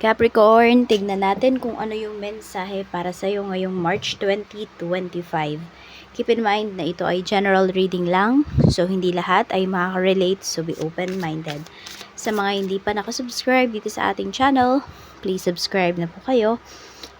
Capricorn, tignan natin kung ano yung mensahe para sa iyo ngayong March 2025. Keep in mind na ito ay general reading lang, so hindi lahat ay makaka-relate, so be open-minded. Sa mga hindi pa nakasubscribe dito sa ating channel, please subscribe na po kayo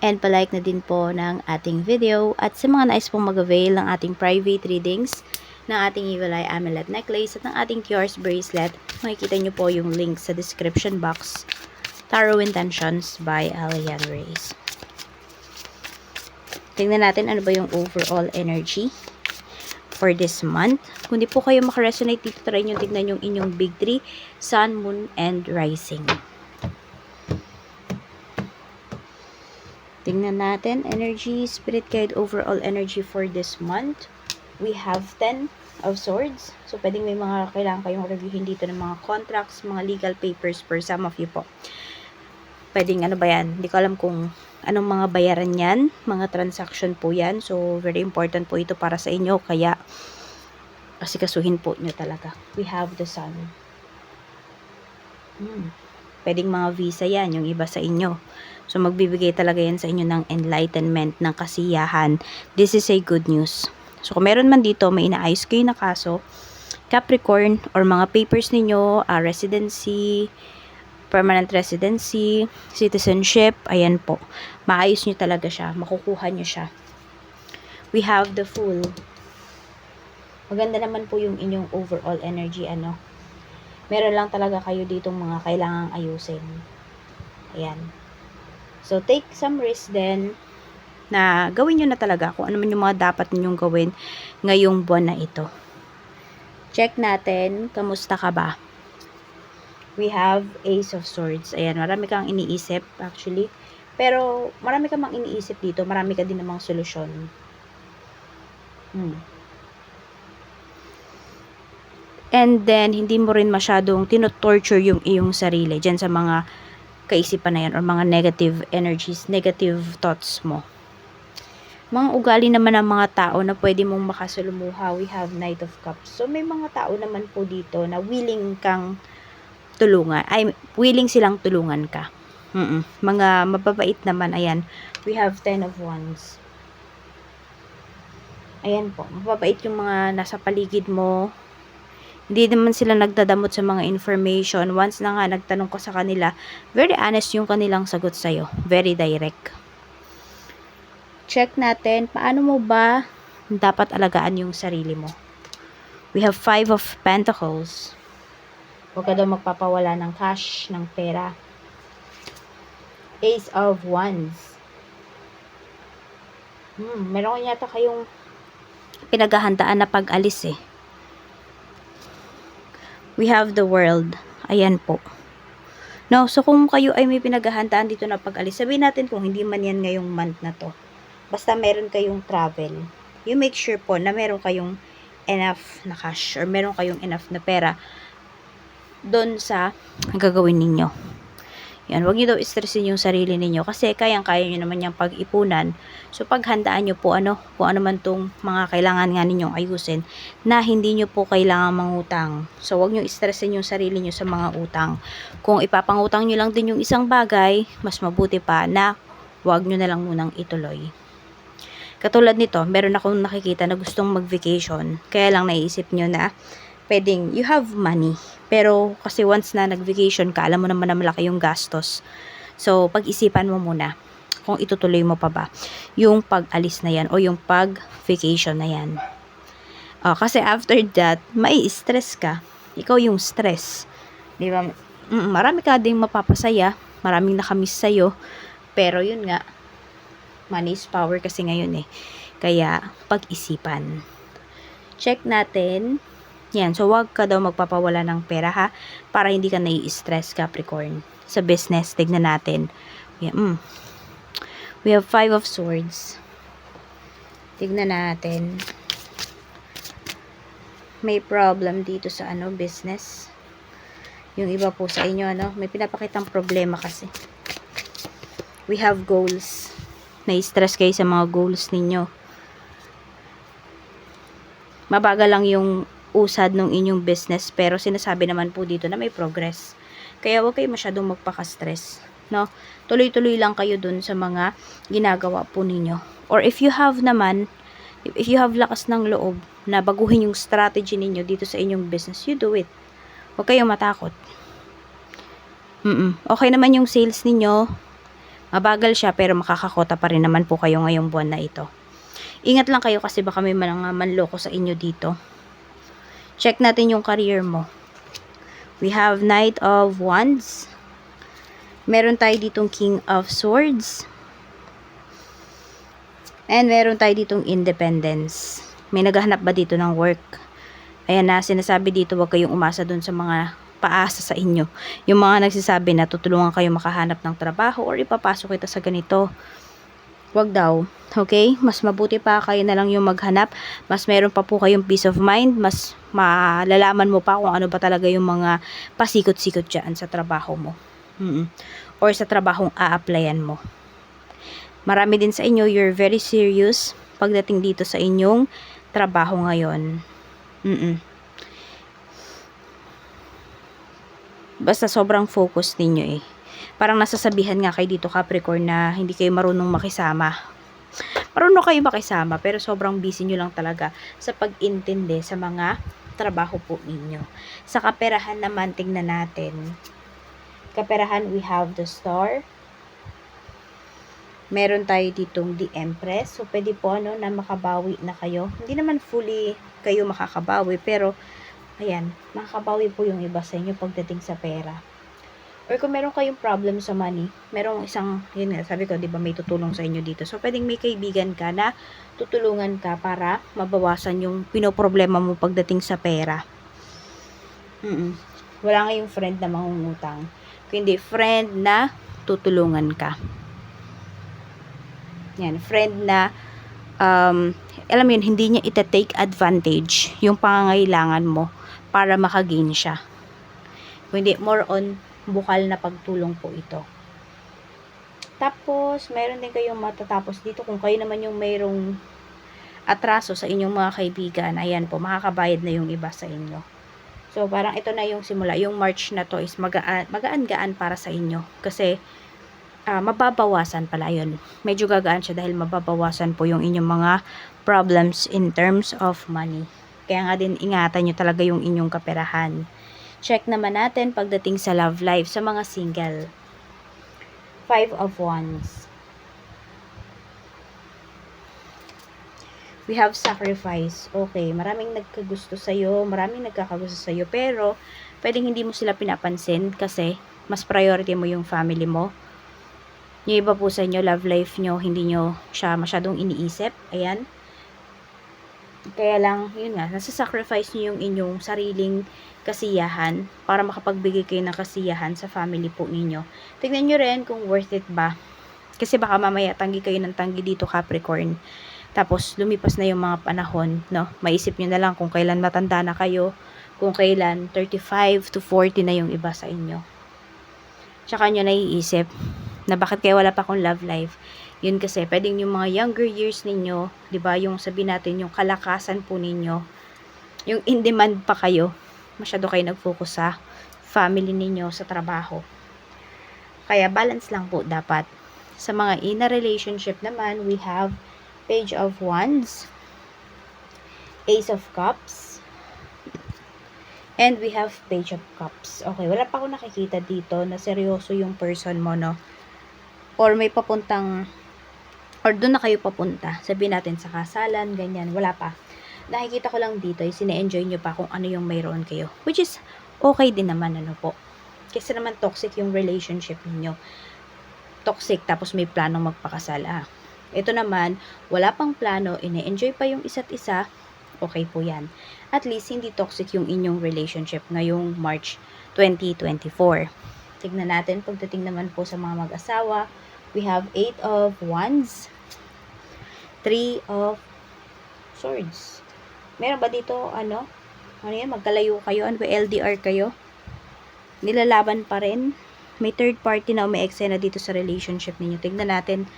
and palike na din po ng ating video. At sa mga nais pong mag-avail ng ating private readings, ng ating Evil Eye Amulet Necklace at ng ating Cures Bracelet, makikita nyo po yung link sa description box. Tarot Intentions by Alian Reyes. Tingnan natin ano ba yung overall energy for this month. Kung di po kayo makaresonate dito, try nyo tignan yung inyong big three, Sun, Moon, and Rising. Tingnan natin, energy, spirit guide, overall energy for this month. We have 10 of swords. So, pwedeng may mga kailangan kayong reviewin dito ng mga contracts, mga legal papers for some of you po. Pwedeng ano ba yan? Hindi ko alam kung anong mga bayaran yan. Mga transaction po yan. So, very important po ito para sa inyo. Kaya, kasi kasuhin po nyo talaga. We have the sun. Hmm. Pwedeng mga visa yan, yung iba sa inyo. So, magbibigay talaga yan sa inyo ng enlightenment, ng kasiyahan. This is a good news. So, kung meron man dito, may inaayos kayo na kaso, Capricorn, or mga papers ninyo, uh, residency, permanent residency, citizenship, ayan po. Maayos nyo talaga siya. Makukuha nyo siya. We have the Fool. Maganda naman po yung inyong overall energy, ano. Meron lang talaga kayo ditong mga kailangang ayusin. Ayan. So, take some risk then na gawin nyo na talaga kung ano man yung mga dapat ninyong gawin ngayong buwan na ito. Check natin, kamusta ka ba? We have Ace of Swords. Ayan, marami kang iniisip actually. Pero marami ka mang iniisip dito, marami ka din namang solusyon. Hmm. And then, hindi mo rin masyadong tinotorture yung iyong sarili dyan sa mga kaisipan na yan or mga negative energies, negative thoughts mo mga ugali naman ng mga tao na pwede mong makasalumuha, we have Knight of Cups. So, may mga tao naman po dito na willing kang tulungan. Ay, willing silang tulungan ka. Mm-mm. Mga mababait naman, ayan. We have Ten of Wands. Ayan po. Mababait yung mga nasa paligid mo. Hindi naman sila nagdadamot sa mga information. Once na nga nagtanong ko sa kanila, very honest yung kanilang sagot sa'yo. Very direct check natin paano mo ba dapat alagaan yung sarili mo. We have five of pentacles. Huwag ka daw magpapawala ng cash, ng pera. Ace of wands. Hmm, meron yata kayong pinaghahandaan na pag-alis eh. We have the world. Ayan po. No, so kung kayo ay may pinaghahandaan dito na pag-alis, sabihin natin kung hindi man yan ngayong month na to basta meron kayong travel, you make sure po na meron kayong enough na cash or meron kayong enough na pera doon sa gagawin ninyo. Yan, wag niyo daw stressin yung sarili ninyo kasi kayang-kaya niyo naman yung pag-ipunan. So, paghandaan niyo po ano, kung ano man tong mga kailangan nga ninyong ayusin na hindi niyo po kailangan mangutang. So, wag niyo stressin yung sarili niyo sa mga utang. Kung ipapangutang niyo lang din yung isang bagay, mas mabuti pa na wag niyo na lang munang ituloy. Katulad nito, meron akong nakikita na gustong mag-vacation. Kaya lang naisip nyo na pwedeng you have money. Pero kasi once na nag-vacation ka, alam mo naman na malaki yung gastos. So, pag-isipan mo muna kung itutuloy mo pa ba yung pag-alis na yan o yung pag-vacation na yan. Uh, kasi after that, mai stress ka. Ikaw yung stress. Di ba? Marami ka ding mapapasaya. Maraming nakamiss sa'yo. Pero yun nga, money is power kasi ngayon eh. Kaya, pag-isipan. Check natin. Yan, so wag ka daw magpapawala ng pera ha, para hindi ka nai-stress Capricorn. Sa business, tignan natin. Yeah, mm. We have five of swords. Tignan natin. May problem dito sa ano, business. Yung iba po sa inyo, ano, may pinapakitang problema kasi. We have goals na-stress kayo sa mga goals ninyo. Mabagal lang yung usad ng inyong business pero sinasabi naman po dito na may progress. Kaya huwag kayo masyadong magpaka-stress. no? Tuloy-tuloy lang kayo dun sa mga ginagawa po ninyo. Or if you have naman, if you have lakas ng loob na baguhin yung strategy ninyo dito sa inyong business, you do it. Huwag kayong matakot. Mm Okay naman yung sales ninyo. Mabagal siya pero makakakota pa rin naman po kayo ngayong buwan na ito. Ingat lang kayo kasi baka may mga manloko sa inyo dito. Check natin yung career mo. We have Knight of Wands. Meron tayo ditong King of Swords. And meron tayo ditong Independence. May naghahanap ba dito ng work? Ayan na, sinasabi dito huwag kayong umasa dun sa mga paasa sa inyo. Yung mga nagsasabi na tutulungan kayo makahanap ng trabaho or ipapasok kita sa ganito. Huwag daw. Okay? Mas mabuti pa kayo na lang yung maghanap. Mas meron pa po kayong peace of mind. Mas malalaman mo pa kung ano ba talaga yung mga pasikot-sikot dyan sa trabaho mo. mm Or sa trabahong a-applyan mo. Marami din sa inyo, you're very serious pagdating dito sa inyong trabaho ngayon. Mm Basta sobrang focus ninyo eh. Parang nasasabihan nga kayo dito Capricorn na hindi kayo marunong makisama. Marunong kayo makisama pero sobrang busy nyo lang talaga sa pag-intindi sa mga trabaho po ninyo. Sa kaperahan naman, tingnan natin. Kaperahan, we have the star. Meron tayo ditong the empress. So, pwede po ano, na makabawi na kayo. Hindi naman fully kayo makakabawi, pero ayan, makakabawi po yung iba sa inyo pagdating sa pera. Or kung meron kayong problem sa money, merong isang, yun nga, sabi ko, di ba may tutulong sa inyo dito. So, pwedeng may kaibigan ka na tutulungan ka para mabawasan yung pinoproblema mo pagdating sa pera. Mm Wala nga yung friend na mangungutang. Kundi friend na tutulungan ka. Yan, friend na um, alam mo yun, hindi niya ita-take advantage yung pangangailangan mo para makagain siya. Hindi, more on bukal na pagtulong po ito. Tapos, meron din kayong matatapos dito kung kayo naman yung mayroong atraso sa inyong mga kaibigan. Ayan po, makakabayad na yung iba sa inyo. So, parang ito na yung simula. Yung March na to is magaan, magaan-gaan para sa inyo. Kasi, uh, mababawasan pala yun. Medyo gagaan siya dahil mababawasan po yung inyong mga problems in terms of money. Kaya nga din ingatan nyo talaga yung inyong kaperahan. Check naman natin pagdating sa love life sa mga single. Five of Wands. We have sacrifice. Okay, maraming nagkagusto sa'yo, maraming nagkakagusto sa'yo, pero pwedeng hindi mo sila pinapansin kasi mas priority mo yung family mo. Yung iba po sa inyo, love life nyo, hindi nyo siya masyadong iniisip. Ayan. Kaya lang, yun nga, nasa-sacrifice nyo yung inyong sariling kasiyahan para makapagbigay kayo ng kasiyahan sa family po ninyo. Tignan nyo rin kung worth it ba. Kasi baka mamaya tanggi kayo ng tanggi dito Capricorn. Tapos lumipas na yung mga panahon, no? Maisip nyo na lang kung kailan matanda na kayo, kung kailan 35 to 40 na yung iba sa inyo. Tsaka nyo naiisip na bakit kayo wala pa akong love life. Yun kasi, pwedeng yung mga younger years ninyo, di ba yung sabi natin, yung kalakasan po ninyo, yung in demand pa kayo, masyado kayo nag-focus sa family ninyo, sa trabaho. Kaya balance lang po dapat. Sa mga in a relationship naman, we have Page of Wands, Ace of Cups, and we have Page of Cups. Okay, wala pa ako nakikita dito na seryoso yung person mo, no? Or may papuntang or doon na kayo papunta. Sabihin natin sa kasalan, ganyan, wala pa. Nakikita ko lang dito, is sine-enjoy nyo pa kung ano yung mayroon kayo. Which is, okay din naman, ano po. Kasi naman toxic yung relationship niyo Toxic, tapos may planong magpakasal. Ah. Ito naman, wala pang plano, ine-enjoy pa yung isa't isa, okay po yan. At least, hindi toxic yung inyong relationship ngayong March 2024. Tignan natin, pagdating naman po sa mga mag-asawa, we have 8 of Wands, 3 of Swords. Meron ba dito, ano? Ano yan? Magkalayo kayo? Ano ba? LDR kayo? Nilalaban pa rin? May third party na eksena dito sa relationship ninyo. Tignan natin.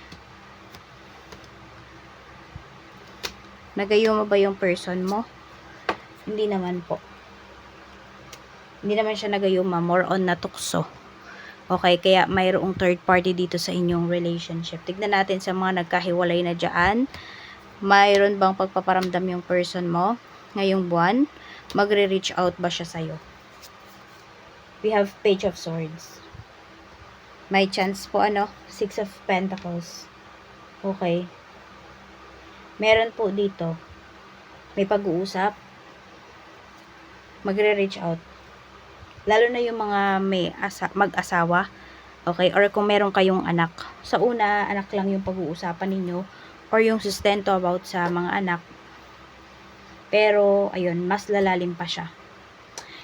Nagayo mo ba yung person mo? Hindi naman po. Hindi naman siya nagayuma. More on natukso. Okay, kaya mayroong third party dito sa inyong relationship. Tignan natin sa mga nagkahiwalay na dyan. Mayroon bang pagpaparamdam yung person mo ngayong buwan? Magre-reach out ba siya sa'yo? We have Page of Swords. May chance po ano, Six of Pentacles. Okay. Meron po dito. May pag-uusap. Magre-reach out. Lalo na yung mga may asa, mag-asawa. Okay? Or kung meron kayong anak. Sa una, anak lang yung pag-uusapan ninyo. Or yung sustento about sa mga anak. Pero, ayun, mas lalalim pa siya.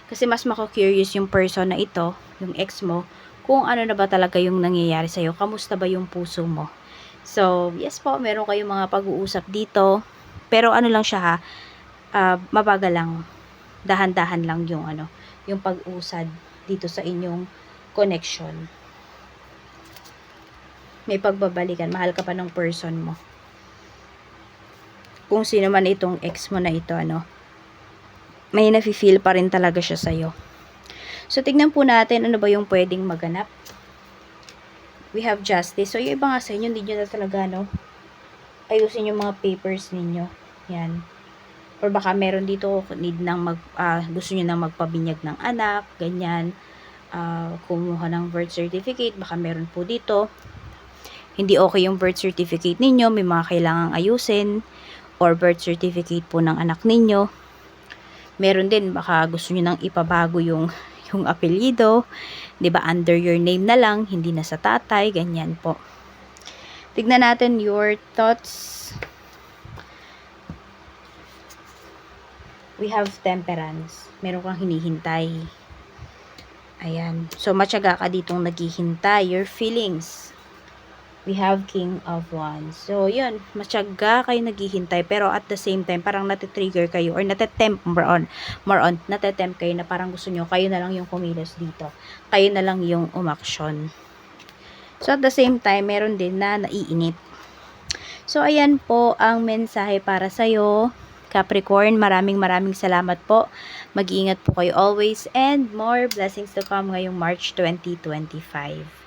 Kasi mas mako-curious yung person na ito, yung ex mo, kung ano na ba talaga yung nangyayari sa'yo. Kamusta ba yung puso mo? So, yes po, meron kayong mga pag-uusap dito. Pero ano lang siya ha, ah, mabagal lang. Dahan-dahan lang yung ano, yung pag-usad dito sa inyong connection. May pagbabalikan, mahal ka pa ng person mo. Kung sino man itong ex mo na ito, ano, may nafe-feel pa rin talaga siya sa'yo. So, tignan po natin ano ba yung pwedeng maganap. We have justice. So, yung iba nga sa inyo, hindi nyo na talaga, no, ayusin yung mga papers ninyo. Yan. Or baka meron dito need ng mag, ah, gusto nyo nang magpabinyag ng anak, ganyan. Ah, kumuha ng birth certificate, baka meron po dito. Hindi okay yung birth certificate ninyo, may mga kailangang ayusin. Or birth certificate po ng anak ninyo. Meron din, baka gusto nyo nang ipabago yung, yung apelyido. 'di ba under your name na lang, hindi na sa tatay, ganyan po. Tignan natin your thoughts. We have temperance. Meron kang hinihintay. Ayan. So, matyaga ka ditong naghihintay. Your feelings. We have King of Wands. So, yun. Matyaga kayo naghihintay. Pero at the same time, parang natitrigger kayo or natatempt more on. More on. Natatempt kayo na parang gusto nyo, kayo na lang yung kumilos dito. Kayo na lang yung umaksyon. So, at the same time, meron din na naiinip. So, ayan po ang mensahe para sa'yo. Capricorn, maraming maraming salamat po. Mag-iingat po kayo always and more blessings to come ngayong March 2025.